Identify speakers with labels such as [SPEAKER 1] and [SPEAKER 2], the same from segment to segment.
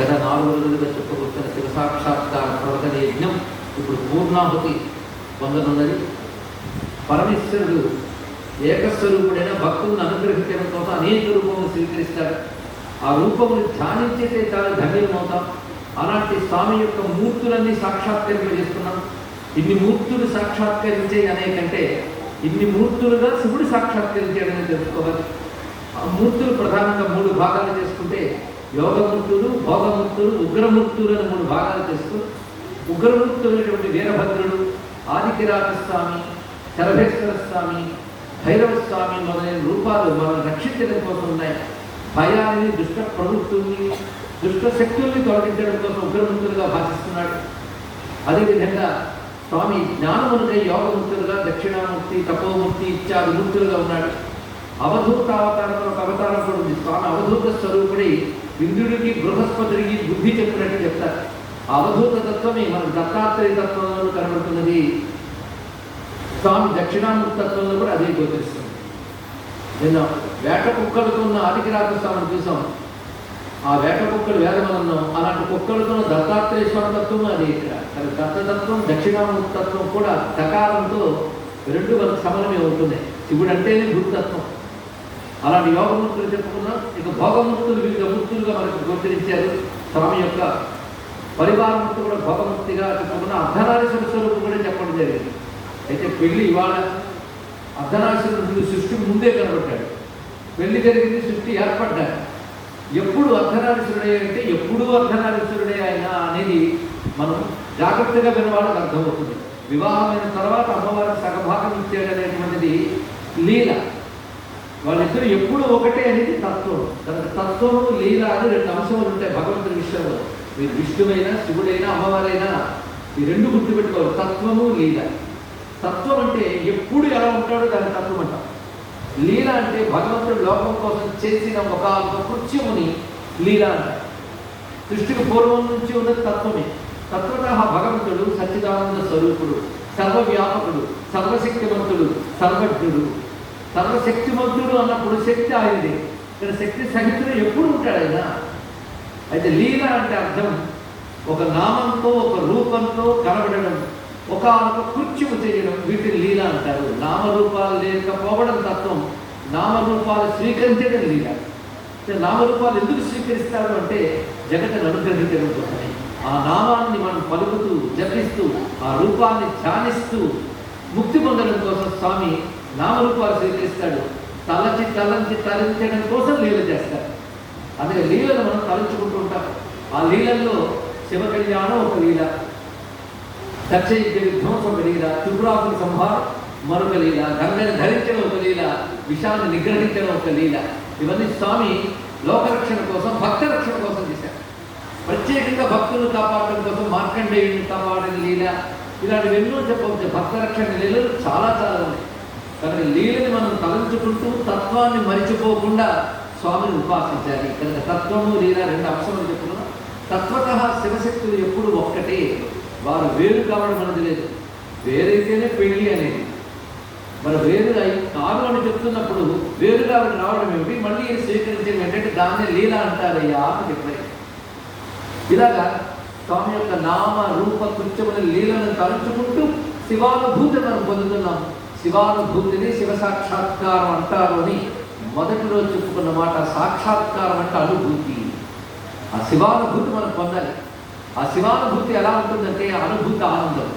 [SPEAKER 1] గత నాలుగు రోజులుగా చెప్పుకొస్తున్న శివసాక్షాత్కార ప్రవచన యజ్ఞం ఇప్పుడు పూర్ణాహుతి పొందనున్నది. పరమేశ్వరుడు ఏకస్వరూపుడైన భక్తులను అనుగ్రహించడం కోసం అనేక రూపములు స్వీకరిస్తాడు. ఆ రూపములు ధ్యానించేతే చాలా ధన్యమవుతాం అలాంటి స్వామి యొక్క మూర్తులన్నీ సాక్షాత్కరింపజేస్తున్నాం ఇన్ని మూర్తులు సాక్షాత్కరించే అనేకంటే ఇన్ని మూర్తులుగా శివుడు సాక్షాత్కరించాడని తెలుసుకోవాలి. ఆ మూర్తులు ప్రధానంగా మూడు భాగాలు చేసుకుంటే యోగమూర్తులు భోగమూర్తులు ఉగ్రమూర్తులు అని మూడు భాగాలు చేస్తూ ఉగ్రమూర్తులైనటువంటి వీరభద్రుడు ఆదికిరాట స్వామి శరభేశ్వర స్వామి భైరవ స్వామి మొదలైన రూపాలు మనం రక్షించడం కోసం ఉన్నాయి. భయాన్ని దుష్ట ప్రవృత్తుల్ని దుష్ట శక్తుల్ని తొలగించడం కోసం ఉగ్రమూర్తులుగా భాషిస్తున్నాడు. అదేవిధంగా స్వామి జ్ఞానమునుగా యోగమూర్తులుగా దక్షిణామూర్తి తపోమూర్తి ఇత్యాది మూర్తులుగా ఉన్నాడు. అవధూత అవతారంలో ఒక అవతారం కూడా ఉంది. స్వామి అవధూత స్వరూపుడి ఇంద్రుడికి బృహస్పతికి బుద్ధి చెప్పినట్టు చెప్తారు. అవధూత తత్వమే మన దత్తాత్రేయ తత్వంలో కనబడుతున్నది. స్వామి దక్షిణామూర్తి తత్వంలో కూడా అదే గోచరిస్తుంది నిన్న వేట కుక్కలతో ఉన్న ఆదికిరాత స్వామిని చూసాం. ఆ వేట కుక్కలు వేదమన్నాం అలాంటి కుక్కలతో ఉన్న దత్తాత్రేయ స్వామి తత్వం అది ఇక్కడ. దత్తతత్వం దక్షిణామూర్తి తత్వం కూడా సకాలంతో రెండు మనకు సమలమే అవుతున్నాయి. శివుడు అంటేనే గురుతత్వం అలాంటి యోగమూర్తులు చెప్పుకున్నాం ఇక భోగమూర్తులు వివిధ మూర్తులుగా మనకు గోచరించారు. స్వామి యొక్క పరివారమూర్తి కూడా భోగమూర్తిగా చెప్పుకున్న అర్ధనారీశ్వర స్వరూపం కూడా చెప్పడం జరిగింది. అయితే పెళ్ళి ఇవాళ అర్ధనారీశ్వరుడు సృష్టి ముందే కనబడ్డాడు. పెళ్ళి జరిగింది సృష్టి ఏర్పడ్డాడు. ఎప్పుడు అర్ధనారీశ్వరుడే అంటే ఎప్పుడు అర్ధనారీశ్వరుడే ఆయన అనేది మనం జాగ్రత్తగా వినవాళ్ళకి అర్థమవుతుంది. వివాహమైన తర్వాత అమ్మవారికి సగభాగం ఇచ్చాడు అనేటువంటిది లీల. వాళ్ళిద్దరు ఎప్పుడు ఒకటే అనేది తత్వం. కనుక తత్వము లీల అని రెండు అంశములు ఉంటాయి భగవంతుని విషయంలో. మీరు విష్ణువైనా శివుడైనా అమ్మవారైనా ఈ రెండు గుర్తుపెట్టుకోవాలి. తత్వము లీల. తత్వం అంటే ఎప్పుడు ఎలా ఉంటాడో దాని తత్వం అంటాం. లీల అంటే భగవంతుడు లోకం కోసం చేసిన ఒక కృత్యముని లీల అంటారు సృష్టికి పూర్వం నుంచి ఉన్నది తత్వమే. తత్వత భగవంతుడు సచ్చిదానంద స్వరూపుడు సర్వవ్యాపకుడు సర్వశక్తివంతుడు సర్వజ్ఞుడు. సర్వశక్తివంతుడు అన్నప్పుడు శక్తి ఆయనది. ఇక్కడ శక్తి సహితుడు ఎప్పుడు ఉంటాడు ఆయన? అయితే లీల అంటే అర్థం ఒక నామంతో ఒక రూపంతో కనబడడం ఒక ఒక కృత్యము చేయడం వీటిని లీల అంటారు. నామరూపాలు లేకపోవడం తత్వం నామరూపాలు స్వీకరించడం లీల. నామరూపాలు ఎందుకు స్వీకరిస్తాడు అంటే జగత్తును అనుగ్రహించడం కోసమే ఆ నామాన్ని మనం పలుకుతూ జపిస్తూ ఆ రూపాన్ని ధ్యానిస్తూ ముక్తి పొందడం కోసం స్వామి నామరూపాలు స్వీకరిస్తాడు తలచి తలంచి తలంచడం కోసం లీల చేస్తాడు అందుకే లీలను మనం తలంచుకుంటూ ఉంటాం. ఆ లీలల్లో శివ కళ్యాణం ఒక లీల దక్షయుద్ధ విధ్వంసం ఒక లీల త్రిపురాసుల సంహారం మరొక లీల గంగని ధరించడం ఒక లీల విషాన్ని నిగ్రహించడం ఒక లీల. ఇవన్నీ స్వామి లోకరక్షణ కోసం భక్త రక్షణ కోసం చేశారు. ప్రత్యేకంగా భక్తులు కాపాడడం కోసం మార్కండేయుని కాపాడిన లీల. ఇలాంటివి ఎన్నో చెప్పవచ్చు. భక్త రక్షణ లీలలు చాలా చాలా ఉన్నాయి. కనుక లీలని మనం తలంచుకుంటూ తత్వాన్ని మరిచిపోకుండా స్వామిని ఉపాసించాలి. కనుక తత్వము లీల రెండు అంశాలు చెప్పుకున్నాం. తత్వత శివశక్తులు ఎప్పుడు ఒక్కటే. వారు వేరు కావడం అనేది లేదు. వేరైతేనే పెళ్ళి అనేది. మరి వేరు అయి కాదు అని చెప్తున్నప్పుడు వేరుగా రావడం ఏమిటి? మళ్ళీ స్వీకరించడం ఏంటంటే దాన్ని లీల అంటారయ్యా అని చెప్పారు ఇలాగా స్వామి యొక్క నామ రూప కృత్యమైన లీలను తలుచుకుంటూ శివానుభూతి మనం పొందుతున్నాం శివానుభూతిని శివ సాక్షాత్కారం అంటారు అని మొదటి రోజు చెప్పుకున్న మాట సాక్షాత్కారం అంటే అనుభూతి ఆ శివానుభూతి మనం పొందాలి. ఆ శివానుభూతి ఎలా ఉంటుందంటే అనుభూతి ఆనందం.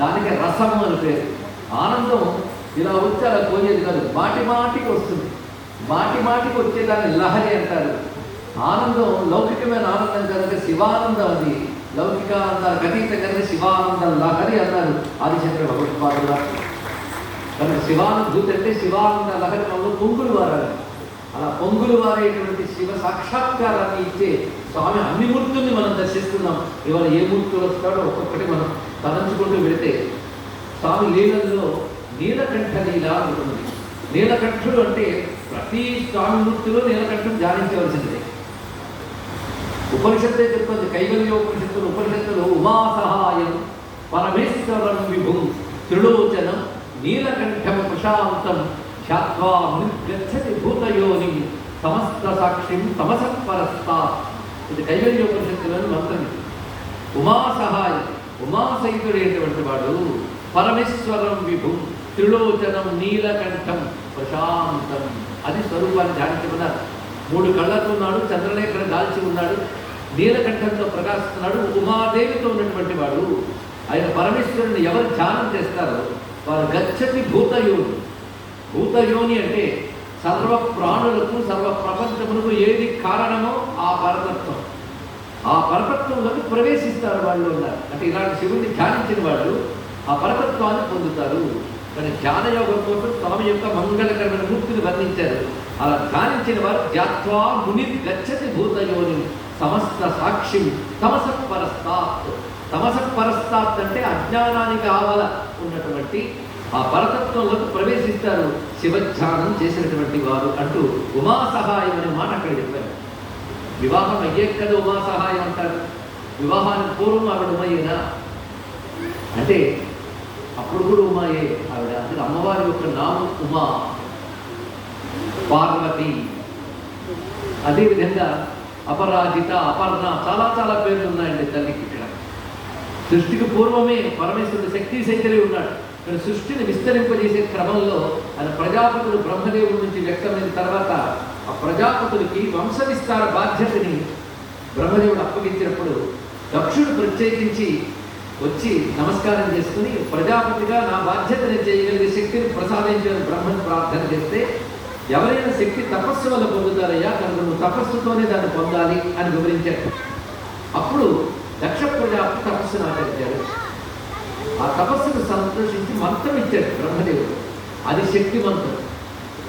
[SPEAKER 1] దానికి రసము అని పేరు. ఆనందం ఇలా వచ్చి అలా పోయేది కాదు. మాటి మాటికి వస్తుంది. మాటి మాటికి వచ్చేదాన్ని లహరి అంటారు. ఆనందం లౌకికమైన ఆనందం కనుక శివానందం అది. లౌకికానందానికి అతీతం కనుక శివానందం లహరి అన్నారు ఆదిశంకర భగవత్పాదుల. కనుక శివానుభూతి అంటే శివానంద లహరి పొంగులు వారాలి. అలా పొంగులు వారేటువంటి శివ సాక్షాత్కారాన్ని ఇచ్చే స్వామి అన్ని మూర్తుల్ని మనం దర్శిస్తున్నాం. ఇవాళ ఏ మూర్తులు వస్తాడో ఒక్కొక్కటి మనం తలంచుకుంటూ వెళితే స్వామి లీలల్లో నీలకంఠ లీల ఉంటుంది. నీలకంఠుడు అంటే ప్రతి స్వామి మూర్తిలో నీలకంఠం ధ్యానించవలసిందే. ఉపనిషత్తే చెప్తుంది కైవల్య ఉపనిషత్తులు ఉపనిషత్తులు ఉమా సహాయం పరమేశ్వరం విభుం త్రిలోచనం నీలకంఠం ప్రశాంతం ధ్యాత్వా నిర్గచ్చతి భూతయోని సమస్త సాక్షిం తమసత్పరస్త. ఇది కైవల్యోపనిషత్తులోని మంత్రం ఇది. ఉమా సహాయం వాడు పరమేశ్వరం విభు త్రిలోచనం నీలకంఠం ప్రశాంతం. అది స్వరూపాన్ని ధ్యానించమన్నారు. మూడు కళ్ళతో ఉన్నాడు చంద్రలేఖను దాల్చి ఉన్నాడు నీలకంఠంతో ప్రకాశిస్తున్నాడు ఉమాదేవితో ఉన్నటువంటి వాడు. ఆయన పరమేశ్వరుని ఎవరు ధ్యానం చేస్తారో వారు గచ్చతి భూతయోని. భూతయోని అంటే సర్వ ప్రాణులకు సర్వ ప్రపంచములకు ఏది కారణమో ఆ పరతత్వం. ఆ పరతత్వంలోకి ప్రవేశిస్తారు వాళ్ళు అంటే ఇలాంటి శివుణ్ణి ధ్యానించిన వాళ్ళు ఆ పరతత్వాన్ని పొందుతారు. కానీ ధ్యాన యోగం కోసం తమ యొక్క మంగళకరమైన మూర్తిని వర్ణించారు. అలా ధ్యానించిన వారు ధ్యాత్వా ముని గచ్చతి భూతయోని సమస్త సాక్షి తమస తమసత్ పరస్తాత్ అంటే అజ్ఞానానికి ఆవల ఉన్నటువంటి ఆ పరతత్వంలోకి ప్రవేశిస్తారు. శివధ్యానం చేసినటువంటి వారు అంటూ ఉమా సహాయం అనే మాట అక్కడ చెప్పారు. వివాహం అయ్యే కదా ఉమా సహాయం అంటారు. వివాహానికి పూర్వం ఆవిడ ఉమయ్యేనా అంటే అప్పుడు కూడా ఉమాయే ఆవిడ. అందుకే అమ్మవారి యొక్క నామం ఉమా. పార్వతి. అదేవిధంగా అపరాజిత అపర్ణ చాలా చాలా పేర్లు ఉన్నాయండి తల్లికి. సృష్టికి పూర్వమే పరమేశ్వరుడు శక్తి శంకరే ఉన్నాడు. కానీ సృష్టిని విస్తరింపజేసే క్రమంలో ఆయన ప్రజాపతులు బ్రహ్మదేవుడి నుంచి వ్యక్తమైన తర్వాత ఆ ప్రజాపతులకి వంశ విస్తార బాధ్యతని బ్రహ్మదేవుడు అప్పగించినప్పుడు దక్షుడు ప్రత్యేకించి వచ్చి నమస్కారం చేసుకుని ప్రజాపతిగా నా బాధ్యతని చేయగలిగే శక్తిని ప్రసాదించిన బ్రహ్మను ప్రార్థన చేస్తే ఎవరైనా శక్తి తపస్సు వల్ల పొందుతారయ్యా కనుక నువ్వు తపస్సుతోనే దాన్ని పొందాలి అని వివరించారు అప్పుడు లక్ష ప్రజాపతి తపస్సును ఆచరించారు ఆ తపస్సును సంతోషించి మంత్రం ఇచ్చాడు బ్రహ్మదేవుడు. అది శక్తి మంత్రం.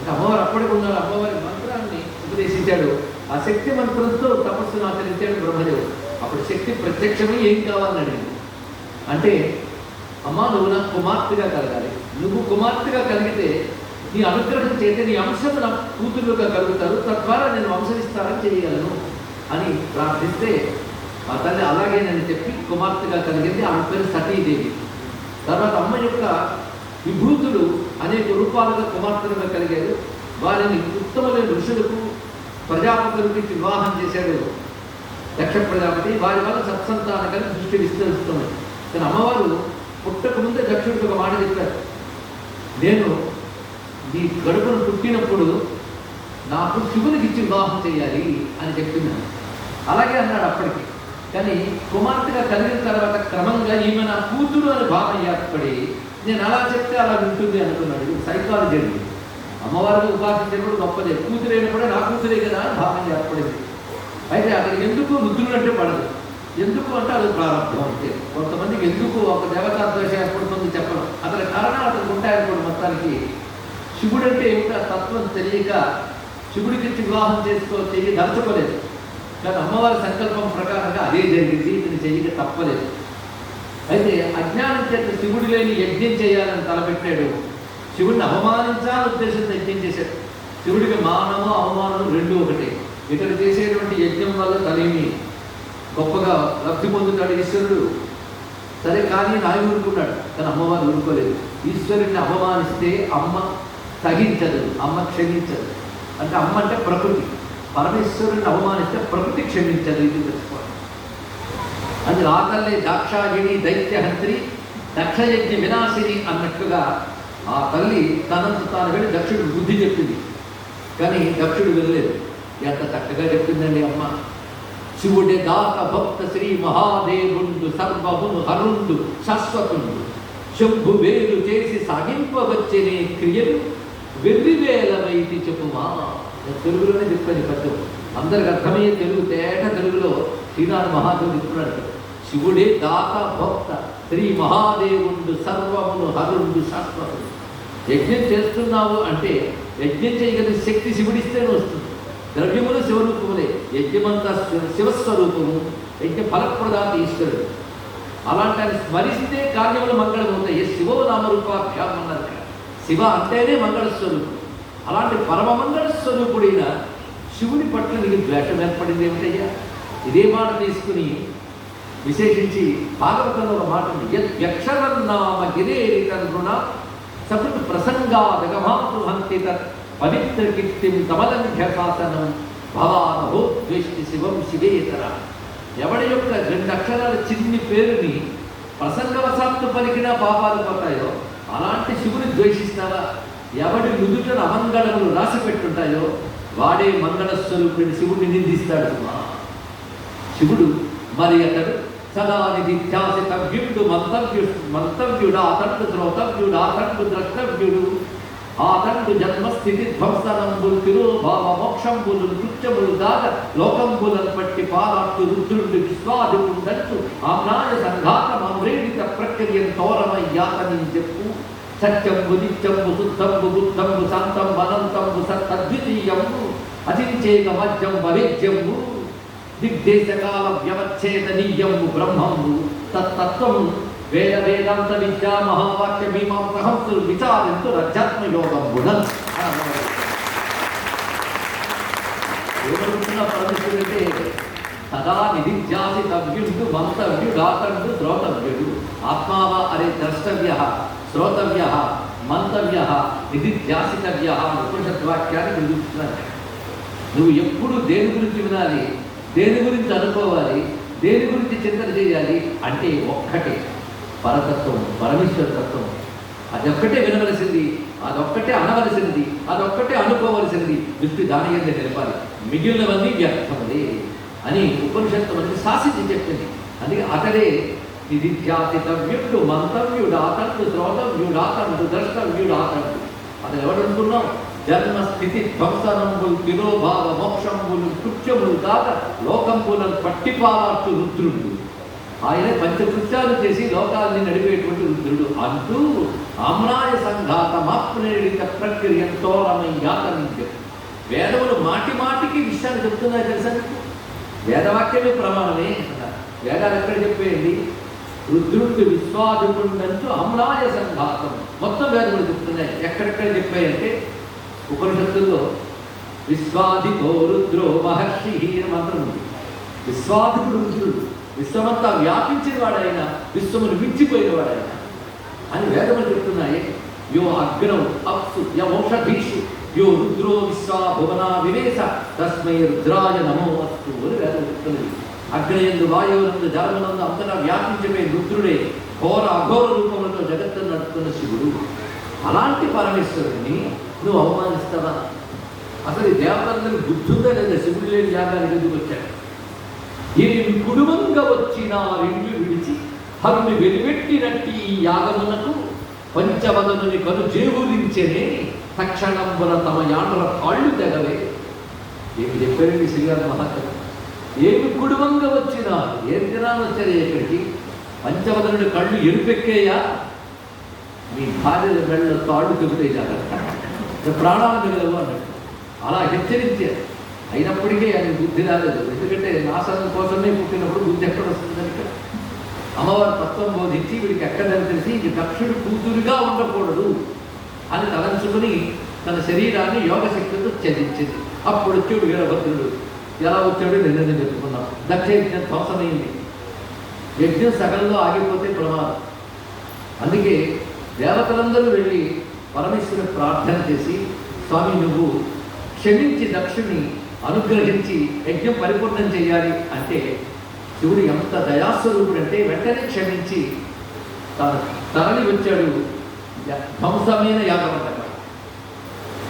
[SPEAKER 1] అమ్మవారు అప్పటికి ఉన్నారు అమ్మవారి మంత్రాన్ని ఉపదేశించాడు. ఆ శక్తి మంత్రంతో తపస్సును ఆచరించాడు బ్రహ్మదేవుడు. అప్పుడు శక్తి ప్రత్యక్షమై ఏం కావాలని అడిగింది. అంటే అమ్మా నువ్వు నాకు కుమార్తెగా కలగాలి. నువ్వు కుమార్తెగా కలిగితే నీ అనుగ్రహం చేతే నీ అంశం నా కూతురుగా కలుగుతారు. తద్వారా నేను వంశవిస్తారని చేయగలను అని ప్రార్థిస్తే ఆ తల్లి అలాగే నేను చెప్పి కుమార్తెగా కలిగింది ఆమె పేరు సతీదేవి. తర్వాత అమ్మ యొక్క విభూతులు అనేక రూపాలుగా కుమార్తెలుగా కలిగారు. వారిని ఉత్తమమైన ఋషులకు ప్రజాపతులకి వివాహం చేశాడు దక్ష ప్రజాపతి. వారి వల్ల సత్సంతాన కలిసి దృష్టి విస్తరిస్తున్నాయి కానీ అమ్మవారు పుట్టక ముందే దక్షుడికి ఒక మాట చెప్పారు. నేను నీ గడుపును పుట్టినప్పుడు నాకు శివునికి ఇచ్చి వివాహం చేయాలి అని చెప్తున్నాను అలాగే అన్నాడు అప్పటికి. కానీ కుమార్తెగా కలిగిన తర్వాత క్రమంగా ఈమె నా కూతురు అని భావన ఏర్పడి నేను అలా చెప్తే అలా ఉంటుంది అనుకున్నాడు. సైకాలజీ అండి. అమ్మవారిని ఉపాసించినప్పుడు గొప్పదే. కూతురైన కూడా నా కూతురే కదా అని భావన ఏర్పడింది. అయితే అక్కడ ఎందుకు రుద్రుడు అంటే పడదు. ఎందుకు అంటే అది ప్రారంభం అంతే. కొంతమందికి ఎందుకు ఒక దేవతాద్వేషం ఏర్పడుతుంది చెప్పడం అతని కారణాలు అతనికి ఉంటాయనుకోండి మొత్తానికి. శివుడు అంటే ఏమిటో తత్వం తెలియక శివుడికి వివాహం చేసుకో చెయ్యి దలుచుకోలేదు కానీ అమ్మవారి సంకల్పం ప్రకారంగా అదే జరిగింది. ఇతను చెయ్యక తప్పలేదు. అయితే అజ్ఞానం చేత శివుడు లేని యజ్ఞం చేయాలని తలపెట్టాడు. శివుడిని అవమానించాలని ఉద్దేశంతో యజ్ఞం చేశాడు. శివుడికి మానము అవమానం రెండు ఒకటే. ఇతడు చేసేటువంటి యజ్ఞం వల్ల తనేమి గొప్పగా లబ్ధి పొందుతాడు ఈశ్వరుడు? సరే కానీ నాయ ఊరుకున్నాడు. కానీ అమ్మవారు ఊరుకోలేదు. ఈశ్వరుడిని అవమానిస్తే అమ్మ తగించదు అమ్మ క్షమించదు. అంటే అమ్మ అంటే ప్రకృతి. పరమేశ్వరుని అవమానిస్తే ప్రకృతి క్షమించదు ఇది తెలుసుకోవాలి. అది రాతల్లే దాక్షాగిణి దైత్యహంత్రి దక్షయజ్ఞ వినాశిని అన్నట్లుగా ఆ తల్లి తనంత తాను వెళ్ళి దక్షుడు బుద్ధి చెప్పింది. కానీ దక్షుడు వెళ్ళలేదు. ఎంత చక్కగా చెప్పిందండి అమ్మ. శివుడే దాత భక్త శ్రీ మహాదేవుండు సర్వము హరుండు శాశ్వతుండు. శంభు వేలు చేసి సాగింపవచ్చనే క్రియలు వెర్రివేల వైతి చెప్పుమా. తెలుగులోనే చెప్పాను పద్యం. అందరికి అర్థమయ్యే తెలుగు తేట తెలుగులో శ్రీనాథ్ మహాదేవుడు చెప్తున్నాడు శివుడే దాత భక్త శ్రీ మహాదేవుండు సర్వమును హరుడు శాశ్వతుడు. యజ్ఞం చేస్తున్నావు అంటే యజ్ఞం చేయగలిగే శక్తి శివుడిస్తేనే వస్తుంది. ద్రవ్యములు శివరూపములే యజ్ఞమంతా శివ- శివస్వరూపము యజ్ఞ ఫలప్రదాత ఈశ్వరుడు. అలాంటి ఆయన స్మరిస్తే కార్యములు మంగళమవుతాయి. ఏ శివో నామరూపాభ్యాం అన్నారు శివ అంటేనే మంగళస్వరూపం. అలాంటి పరమమంగళ స్వరూపుడైన శివుని పట్ల నీకు ద్వేషం ఏర్పడింది ఏమిటయ్యా? ఇదే మాట తీసుకుని విశేషించి భాగవతంలో ఒక మాట ఉంది. యక్షరన్నామ గిరేరి తన్నున సకృత్ ప్రసంగాదగమాతృ హంతి తత్ పవిత్ర కీర్తిం తమలంఘ్యశాసనం భవానహో ద్వేష్టి శివం శివేతర. ఎవడి యొక్క రెండు అక్షరాల చిన్ని పేరుని ప్రసంగవశాత్తు పలికినా పాపాలు పడతాయో అలాంటి శివుని ద్వేషిస్తావా? ఎవడి నుదుటను అమంగళములు రాసి పెట్టుంటాయో వాడే మంగళస్వరూపుడిని శివుడిని నిందిస్తాడు శివుడు మరి అతడు సదా నిధిధ్యాసితవ్యుడు మంతవ్యు మంతవ్యుడు అతడు శ్రోతవ్యుడు అతడు ద్రక్తవ్యుడు ఆతండు జన్మస్థితి ధ్వంసనంబులు తిరోభావ మోక్షంబులు కృత్యములు దాగ లోకంబులను పట్టి పారాట్టు రుద్రుడు విశ్వాదిపుండట్టు ఆమ్నాయ సంఘాతం అమ్రేడిత ప్రక్రియను తోరమయ్యాతని చెప్పు. సత్యంబు నిత్యంబు శుద్ధంబు బుద్ధంబు శాంతంబు బలంతంబు సత్తద్వితీయంబు అతించేక మధ్యం వైద్యంబు దిగ్దేశకాల వ్యవచ్ఛేదనీయము బ్రహ్మంబు తత్తత్వం వేద వేదాంత విద్యా మహావాక్య మీమాంసహంసులు విచారించు రజాత్మ యోగం గుణం ఏమనుకున్న పరమేశ్వరుడంటే సదా నిధిధ్యాసి తవ్యుడు మంతవ్యుడు ఆతండు శ్రోతవ్యుడు ఆత్మావ అరే ద్రష్టవ్య శ్రోతవ్య మంతవ్య నిధిధ్యాసితవ్య ఉపనిషద్వాక్యాన్ని నిరూపిస్తున్నాడు నువ్వు ఎప్పుడు దేని గురించి వినాలి? దేని గురించి అనుకోవాలి? దేని గురించి చింతన చేయాలి? అంటే ఒక్కటే పరతత్వం పరమేశ్వర తత్వం. అదొక్కటే వినవలసింది అదొక్కటే అనవలసినది అదొక్కటే అనుకోవలసినది. దృష్టి దాని మీద నిలపాలి. మిగిలినవన్నీ వ్యర్థములే అని ఉపనిషత్తు మనకి శాసించి చెప్పింది. అందుకే అతడే ఇది ధ్యాసితవ్యుడు మంతవ్యుడు ఆతండు శ్రోతవ్యుడు ఆతండు ద్రష్టవ్యుడు ఆతండు అతను ఎవడనుకున్నాం జన్మస్థితి జన్మ స్థితి ధ్వంసనంబులు తిరోభావ మోక్షంబులు కృత్యములు కాక లోకంబులను పట్టిపాలార్చు రుద్రుడు. ఆయన పంచకృత్యాలు చేసి లోకాల్ని నడిపేటువంటి రుద్రుడు. అంటూ ఆమ్నాయ సంఘాత మాప్రేరిత ప్రక్రియ తోరమయ్యాతనించు వేదములు మాటి మాటికి విషయాన్ని చెప్తున్నాయి తెలుసా వేదవాక్యమే ప్రమాణమే వేదాలు ఎక్కడ చెప్పేయండి రుద్రుడు విశ్వాదుకుండంటూ అమ్లాయ సంఘాతం. మొత్తం వేదములు చెప్తున్నాయి. ఎక్కడెక్కడ చెప్పాయంటే ఉపనిషత్తుల్లో విశ్వాదితో రుద్రో మహర్షి అనే మంత్రం ఉంది. విశ్వాదికుడు రుద్రుడు విశ్వమంతా వ్యాపించిన వాడైనా విశ్వమును మించిపోయిన వాడైనా. అని వేదములు చెప్తున్నాయి. యో అగ్నౌ అప్సు యమౌషధీషు యో రుద్రో విశ్వా భువనా వివేశ తస్మై రుద్రాయ నమో అస్తు అని వేదం చెప్తున్నది అగ్నయందు వాయువులందు జలములందు అంతటా వ్యాపించమే రుద్రుడే ఘోర అఘోర రూపములతో జగత్తు నడుపుతున్న శివుడు. అలాంటి పరమేశ్వరుడిని నువ్వు అవమానిస్తావా? అసలు ఈ దేవతలందరూ బుద్ధుందా లేదా? శివుడు లేని యాగానికి ఎందుకు వచ్చాడు? ఏమి కుటుంబంగా వచ్చిన రెండు విడిచి హరుని వెలివెట్టినట్టి ఈ యాగమునకు పంచవదనుని కను జేవులించెనే తక్షణంబున తమ యాండ్ర కాళ్ళు తెగవే ఏమి చెప్పారండి శ్రీగారు మహాకవి ఏమి కుడుమంగా వచ్చినా ఏం దినాలు వచ్చారు ఇక్కడికి? పంచవదనుడి కళ్ళు ఎరుపెక్కేయా? మీ భార్య మెళ్ళ తాళ్ళు చెబుతాయి జాగ్రత్త. ప్రాణాలు మిగలవు అన్నట్టు. అలా హెచ్చరించారు. అయినప్పటికీ ఆయన బుద్ధి రాలేదు. ఎందుకంటే నాశనం కోసమే పుట్టినప్పుడు బుద్ధి ఎక్కడ వస్తుందని ఇక్కడ. తత్వం బోధించి వీడికి ఎక్కడని తెలిసి ఇది దక్షుడు కూతురుగా ఉండకూడదు అని తలంచుకుని తన శరీరాన్ని యోగ త్యజించింది అప్పుడు వచ్చాడు వీరభద్రుడు ఎలా వచ్చాడో నిన్నది చెప్పుకున్నాం. దక్ష యజ్ఞం ధ్వంసమైంది యజ్ఞం సగంలో ఆగిపోతే ప్రమాదం. అందుకే దేవతలందరూ వెళ్ళి పరమేశ్వరుని ప్రార్థన చేసి స్వామి నువ్వు క్షమించి దక్షుని అనుగ్రహించి యజ్ఞం పరిపూర్ణం చేయాలి. అంటే శివుడు ఎంత దయాస్వరూపుడు అంటే వెంటనే క్షమించి తన తరలి వచ్చాడు ధ్వంసమైన యాగం అంటారు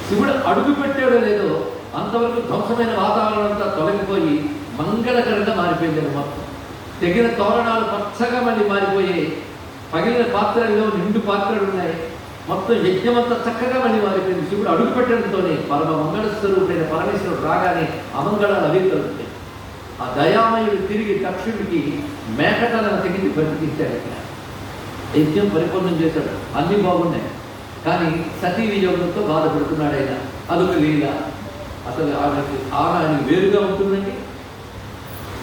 [SPEAKER 1] శివుడు అడుగు పెట్టాడో లేదో అంతవరకు ధ్వంసమైన వాతావరణం అంతా తొలగిపోయి మంగళకరంగా మారిపోయింది మొత్తం. తెగిన తోరణాలు పచ్చగా మళ్ళీ మారిపోయాయి పగిలిన పాత్రల్లో నిండు పాత్రలు ఉన్నాయి. మొత్తం యజ్ఞమంతా చక్కగా మళ్ళీ మారిపోయింది. శివుడు అడుగు పెట్టడంతోనే పరమ మంగళ స్వరూపుడైన పరమేశ్వరుడు రాగానే అమంగళాలు అవి కలుగుతాయి ఆ దయామయుడు తిరిగి దక్షుడికి మేకటలను తెగించి బతికించాడు యజ్ఞం పరిపూర్ణం చేశాడు. అన్నీ బాగున్నాయి. కానీ సతీ వియోగంతో బాధపడుతున్నాడు ఆయన. అదొక లీల అసలు ఆమెకి ఆమె ఆయన వేరుగా ఉంటుందండి.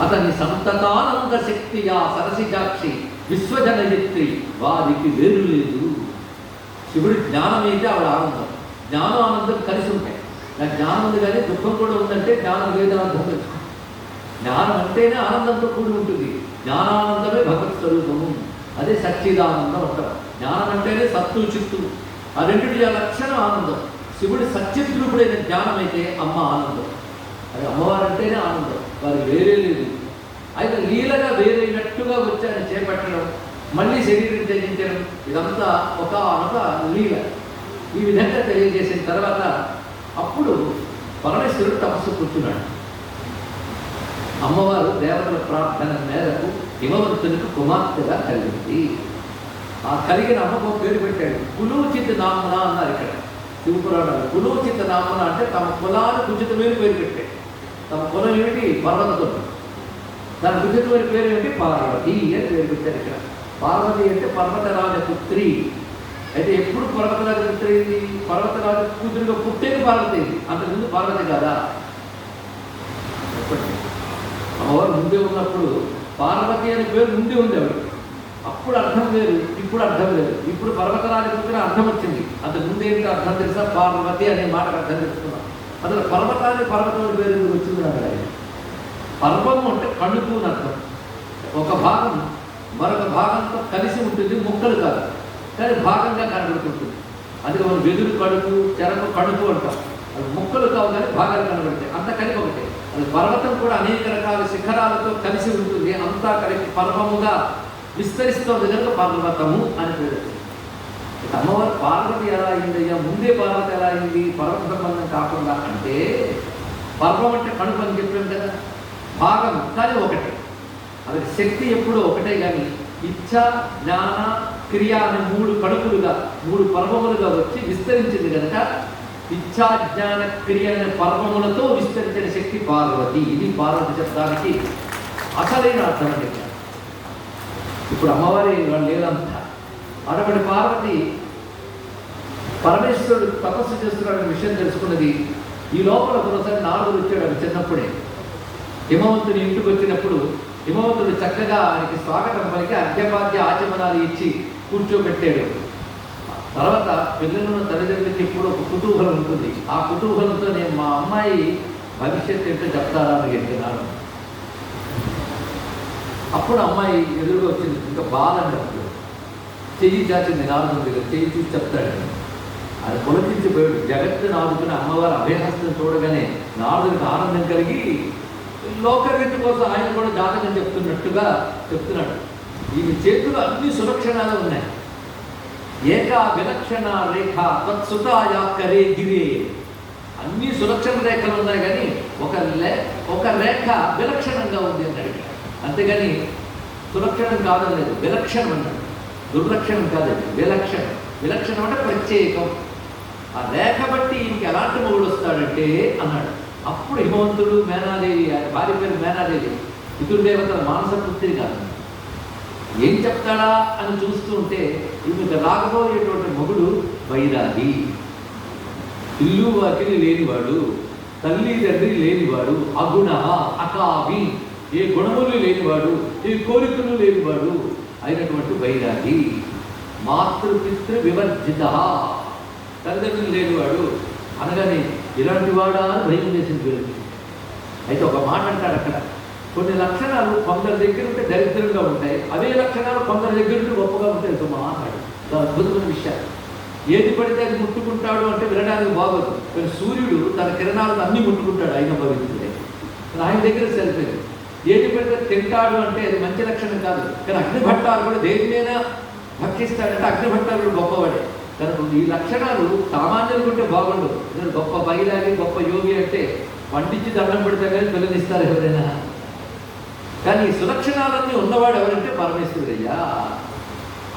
[SPEAKER 1] అతని సంతతానంద శక్తిగా సరసిజాక్షి విశ్వజనయత్రి వారికి వేరు లేదు. శివుడి జ్ఞానం అయితే ఆవిడ ఆనందం. జ్ఞానం ఆనందం కలిసి ఉంటాయి. నాకు జ్ఞానం ఉంది కానీ దుఃఖం కూడా ఉందంటే జ్ఞానం లేదని అర్థం జ్ఞానం అంటేనే ఆనందంతో కూడి ఉంటుంది. జ్ఞానానందమే భగవత్ స్వరూపము. అదే సచ్చిదానందం అంటారు. జ్ఞానం అంటేనే సత్తు చిత్తు ఆ రెండింటి లక్షణం ఆనందం. శివుడు సత్యద్రూపుడైన జ్ఞానం అయితే అమ్మ ఆనందం. అది అమ్మవారు అంటేనే ఆనందం. వారు వేరే లేదు. అయితే లీలగా వేరైనట్టుగా వచ్చాను చేపట్టడం మళ్ళీ శరీరం త్యజించడం ఇదంతా ఒక అనొక లీల. ఈ విధంగా తెలియజేసిన తర్వాత అప్పుడు పరమేశ్వరుడు తపస్సు కూర్చున్నాడు. అమ్మవారు దేవతల ప్రార్థన మేరకు హిమవంతునికి కుమార్తెగా కలిగింది. ఆ కలిగిన అమ్మకు పేరు పెట్టాడు. కులూచిత నామన అన్నారు ఇక్కడ. శివపురాణాలు కులూచిత నామన అంటే తమ కులానికి ఉచితమైన పేరు పెట్టాయి తమ కులం ఏమిటి? పర్వతకులం దాని ఉచితమైన పేరు ఏమిటి? పార్వతి అని పేరు పెట్టారు ఇక్కడ. పార్వతి అంటే పర్వతరాజ పుత్రి. అయితే ఎప్పుడు పర్వతరాజ పుత్రి అయింది? పర్వతరాజ కూతురుగా పుట్టేది పార్వతి. అంతకుముందు పార్వతి కాదా? అమ్మవారు ముందే ఉన్నప్పుడు పార్వతి అనే పేరు ముందే ఉంది అప్పుడు అర్థం లేదు ఇప్పుడు అర్థం లేదు. ఇప్పుడు పర్వతరాజ పుత్రి అర్థం వచ్చింది. అంతకు ముందు ఏంటి అర్థం తెలుసా? పార్వతి అనే మాట అర్థం తెలుసుకున్నాం. అసలు పర్వతాన్ని పర్వతం పేరు వచ్చింది నాకు పర్వము అంటే కణుకు అర్థం. ఒక భాగం మరొక భాగంతో కలిసి ఉంటుంది ముక్కలు కాదు. కానీ భాగంగా కనబడుతుంటుంది. అది మనం వెదురు కడుపు చెరకు కడుపు అంటాం. అది ముక్కలు కావు కానీ భాగాలు కనబడతాయి. అంత కలిపి ఒకటే. అది పర్వతం కూడా అనేక రకాల శిఖరాలతో కలిసి ఉంటుంది. అంతా కలిపి పర్వముగా విస్తరిస్తోంది కనుక పర్వతము అని పేరు వచ్చింది. అమ్మవారు పార్వతి ఎలా అయిందయ్యా ముందే పార్వతి ఎలా అయింది? పర్వత సంబంధం కాకుండా అంటే పర్వం అంటే కడుపు అని చెప్పాం కదా. భాగం కానీ ఒకటే. అది శక్తి ఎప్పుడూ ఒకటే కానీ ఇచ్చ జ్ఞాన క్రియ అనే మూడు కడుపులుగా మూడు పర్వములుగా వచ్చి విస్తరించింది కనుక ఇచ్చా జ్ఞాన క్రియ అనే పర్వములతో విస్తరించిన శక్తి పార్వతి. ఇది పార్వతి శబ్దానికి అసలైన అర్థం చెప్పారు. ఇప్పుడు అమ్మవారి వాళ్ళు లేదంతా అటువంటి పార్వతి పరమేశ్వరుడు తపస్సు చేస్తున్నాడనే విషయం తెలుసుకున్నది. ఈ లోపల ఒకసారి నారదుడు వచ్చాడు అది చిన్నప్పుడే. హిమవంతుని ఇంటికి వచ్చినప్పుడు హిమవంతుడు చక్కగా ఆయనకి స్వాగతం పలికి అర్ఘ్యపాద్య ఆచమనాలు ఇచ్చి కూర్చోబెట్టాడు. తర్వాత పిల్లలను తల్లిదండ్రులకి ఇప్పుడు ఒక కుతూహలం ఉంటుంది. ఆ కుతూహలంతో నేను మా అమ్మాయి భవిష్యత్తు ఏంటో చెప్తారా అని చెప్పినాను అప్పుడు అమ్మాయి ఎదురుగా వచ్చింది. ఇంకా బాధ చెయ్యి చాచింది నారదుడి దగ్గర చెయ్యి చూసి చెప్తాడు. అది పులకించిపోయాడు జగత్తుని ఆదుకుని అమ్మవారి అభయహస్తం చూడగానే నారదుడికి ఆనందం కలిగి లోకరీతి కోసం ఆయన కూడా జాతకం చెప్తున్నట్టుగా చెప్తున్నాడు. ఈమె చేతులు అన్ని సులక్షణాలు ఉన్నాయి. ఏకా విలక్షణ రేఖ తత్సుతాయా కరే గిరే. అన్ని సులక్షణ రేఖలు ఉన్నాయి కానీ ఒక లే ఒక రేఖ విలక్షణంగా ఉంది అన్నాడు అంతేగాని సులక్షణం కాదని లేదు విలక్షణం అన్నాడు. దుర్లక్షణం కాదండి విలక్షణం. విలక్షణం అంటే ప్రత్యేకం. ఆ రేఖ బట్టి ఈయనకి ఎలాంటి మొగుడు వస్తాడంటే అన్నాడు. అప్పుడు హిమవంతుడు మేనాదేవి భార్య పేరు మేనాదేవి పితృదేవతల మానస పుత్రి కాదు. ఏం చెప్తాడా అని చూస్తూ ఉంటే ఈమెకు రాకపోయేటువంటి మొగుడు వైరాగి. ఇల్లు వాకిలి లేనివాడు తల్లి తండ్రి లేనివాడు అగుణ అకావి. ఏ గుణములు లేనివాడు ఏ కోరికలు లేనివాడు అయినటువంటి వైరాగి మాతృపితృ వివర్జిత. తల్లిదండ్రులు లేనివాడు అనగానే ఇలాంటి వాడా అని భయం చేసింది వీళ్ళకి. అయితే ఒక మాట అంటాడు అక్కడ కొన్ని లక్షణాలు కొందరి దగ్గర ఉంటే దరిద్రంగా ఉంటాయి అదే లక్షణాలు కొందరి దగ్గర ఉంటే గొప్పగా ఉంటాయి. సుమా అన్నాడు అద్భుతమైన విషయాలు. ఏది పడితే అది ముట్టుకుంటాడు అంటే వినడానికి బాగోదు. కానీ సూర్యుడు తన కిరణాలను అన్ని ముట్టుకుంటాడు ఆయన భవించుడే ఆయన దగ్గర సరిపోయింది ఏది పెడితే తింటాడు అంటే అది మంచి లక్షణం కాదు. కానీ అగ్నిభట్టాలు కూడా దేనినైనా భక్షిస్తాడంటే అగ్నిభట్టాలు కూడా గొప్పవాడే. కనుక ఈ లక్షణాలు సామాన్యులకు ఉంటే బాగుండవు. ఎందుకంటే గొప్ప బయలాగి గొప్ప యోగి అంటే పండించి దండం పెడితే కానీ పిల్లనిస్తారు ఎవరైనా. కానీ సులక్షణాలన్నీ ఉన్నవాడు ఎవరంటే పరమేశ్వరుడయ్యా.